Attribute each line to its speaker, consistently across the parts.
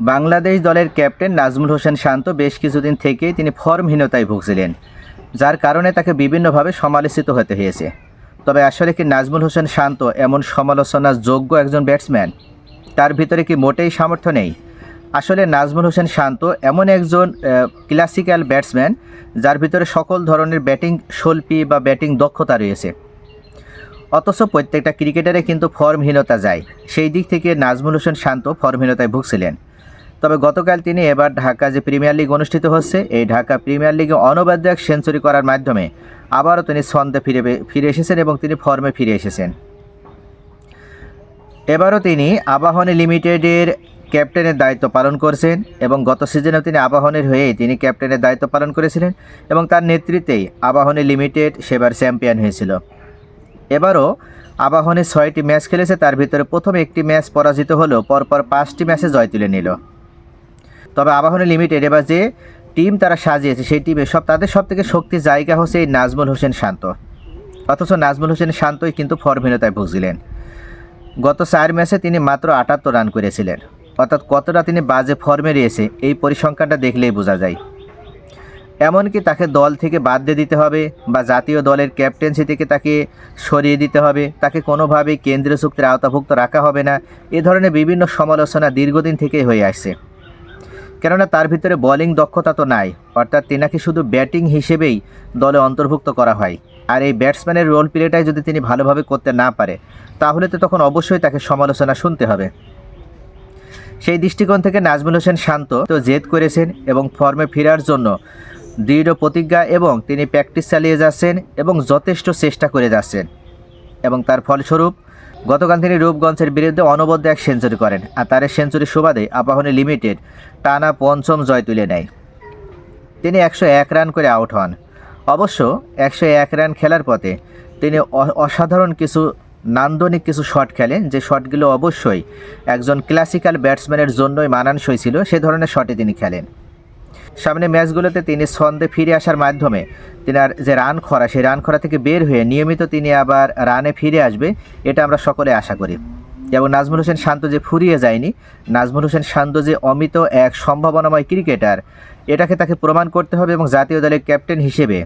Speaker 1: বাংলাদেশ দলের ক্যাপ্টেন নাজমুল হোসেন শান্ত বেশ কিছুদিন থেকেই তিনি ফর্মহীনতায় ভুগছিলেন, যার কারণে তাকে বিভিন্নভাবে সমালোচিত হতে হয়েছে। তবে আসলে কি নাজমুল হোসেন শান্ত এমন সমালোচনার যোগ্য একজন ব্যাটসম্যান? তার ভিতরে কি মোটেই সামর্থ্য নেই? আসলে নাজমুল হোসেন শান্ত এমন একজন ক্লাসিক্যাল ব্যাটসম্যান, যার ভিতরে সকল ধরনের ব্যাটিং শৈল্পী বা ব্যাটিং দক্ষতা রয়েছে। অথচ প্রত্যেকটা ক্রিকেটারে কিন্তু ফর্মহীনতা যায়। সেই দিক থেকে নাজমুল হোসেন শান্ত ফর্মহীনতায় ভুগছিলেন। তবে গতকাল তিনি এবার ঢাকা যে প্রিমিয়ার লিগ অনুষ্ঠিত হচ্ছে, এই ঢাকা প্রিমিয়ার লিগে অনবাদ্য এক সেঞ্চুরি করার মাধ্যমে আবারও তিনি ছন্দে ফিরে ফিরে এসেছেন এবং তিনি ফর্মে ফিরে এসেছেন। এবারও তিনি আবাহনী লিমিটেডের ক্যাপ্টেনের দায়িত্ব পালন করছেন এবং গত সিজনেও তিনি আবাহনের হয়েই তিনি ক্যাপ্টেনের দায়িত্ব পালন করেছিলেন এবং তার নেতৃত্বেই আবাহনী লিমিটেড সেবার চ্যাম্পিয়ন হয়েছিল। এবারও আবাহনী ছয়টি ম্যাচ খেলেছে, তার ভিতরে প্রথম একটি ম্যাচ পরাজিত হলেও পরপর পাঁচটি ম্যাচে জয় তুলে নিল। তবে আবাহনী লিমিটেড এবার যে টিম তারা সাজিয়েছে, সেই টিমে সব, তাদের সব থেকে শক্তির জায়গা হচ্ছে এই নাজমুল হোসেন শান্ত। অথচ নাজমুল হোসেন শান্তই কিন্তু ফর্মহীনতায় ভুগছিলেন। গত চার ম্যাচে তিনি মাত্র আটাত্তর রান করেছিলেন। অর্থাৎ কতটা তিনি বাজে ফর্মে রয়েছে, এই পরিসংখ্যানটা দেখলেই বোঝা যায়। এমনকি তাকে দল থেকে বাদ দিয়ে দিতে হবে বা জাতীয় দলের ক্যাপ্টেন্সি থেকে তাকে সরিয়ে দিতে হবে, তাকে কোনোভাবেই কেন্দ্রীয় চুক্তির আওতাভুক্ত রাখা হবে না। এ ধরনের বিভিন্ন সমালোচনা দীর্ঘদিন থেকেই হয়ে আসছে। কেননা তার ভিতরে বোলিং দক্ষতা তো নাই, অর্থাৎ তেনাকে শুধু ব্যাটিং হিসেবেই দলে অন্তর্ভুক্ত করা হয়। আর এই ব্যাটসম্যানের রোল প্লেটাই যদি তিনি ভালোভাবে করতে না পারে, তাহলে তো তখন অবশ্যই তাকে সমালোচনা শুনতে হবে। সেই দৃষ্টিকোণ থেকে নাজমুল হোসেন শান্ত, তো জেদ করেছেন এবং ফর্মে ফেরার জন্য দৃঢ় প্রতিজ্ঞা এবং তিনি প্র্যাকটিস চালিয়ে যাচ্ছেন এবং যথেষ্ট চেষ্টা করে যাচ্ছেন। এবং তার ফলস্বরূপ গতকাল তিনি রূপগঞ্জের বিরুদ্ধে অনবদ্য এক সেঞ্চুরি করেন আর তার সেঞ্চুরি সুবাদে আবাহনী লিমিটেড টানা পঞ্চম জয় তুলে নেয়। তিনি একশো এক রান করে আউট হন। অবশ্য একশো এক রান খেলার পথে তিনি অসাধারণ কিছু নান্দনিক কিছু শট খেলেন, যে শটগুলো অবশ্যই একজন ক্লাসিক্যাল ব্যাটসম্যানের জন্যই মানানসই ছিল, সে ধরনের শটে তিনি খেলেন। সামনে ম্যাচগুলোতে তিনি ছন্দে ফিরে আসার মাধ্যমে তিনার যে রান খরা, সেই রান খরা থেকে বের হয়ে নিয়মিত তিনি আবার রানে ফিরে আসবে, এটা আমরা সকলে আশা করি। এবং নাজমুল হোসেন শান্ত যে ফুরিয়ে যায়নি, নাজমুল হোসেন শান্ত যে অমিত এক সম্ভাবনাময় ক্রিকেটার, এটাকে তাকে প্রমাণ করতে হবে এবং জাতীয় দলের ক্যাপ্টেন হিসেবে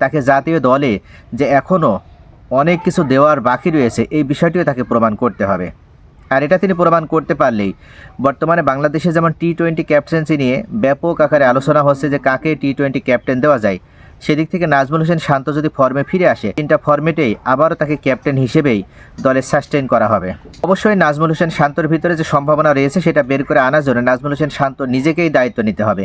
Speaker 1: তাকে জাতীয় দলে যে এখনও অনেক কিছু দেওয়ার বাকি রয়েছে, এই বিষয়টিও তাকে প্রমাণ করতে হবে। আর এটা তিনি প্রমাণ করতে পারলেই। বর্তমানে বাংলাদেশে যেমন টি টোয়েন্টি ক্যাপ্টেন্সি নিয়ে ব্যাপক আকারে আলোচনা হচ্ছে যে কাকে টি টোয়েন্টি ক্যাপ্টেন দেওয়া যায়। সেদিক থেকে নাজমুল হোসেন শান্ত যদি ফর্মে ফিরে আসে, তিনটা ফর্মেটেই আবারও তাকে ক্যাপ্টেন হিসেবেই দলে সাস্টেন করা হবে। অবশ্যই নাজমুল হোসেন শান্তর ভিতরে যে সম্ভাবনা রয়েছে সেটা বের করে আনার জন্য নাজমুল হোসেন শান্ত নিজেকেই দায়িত্ব নিতে হবে।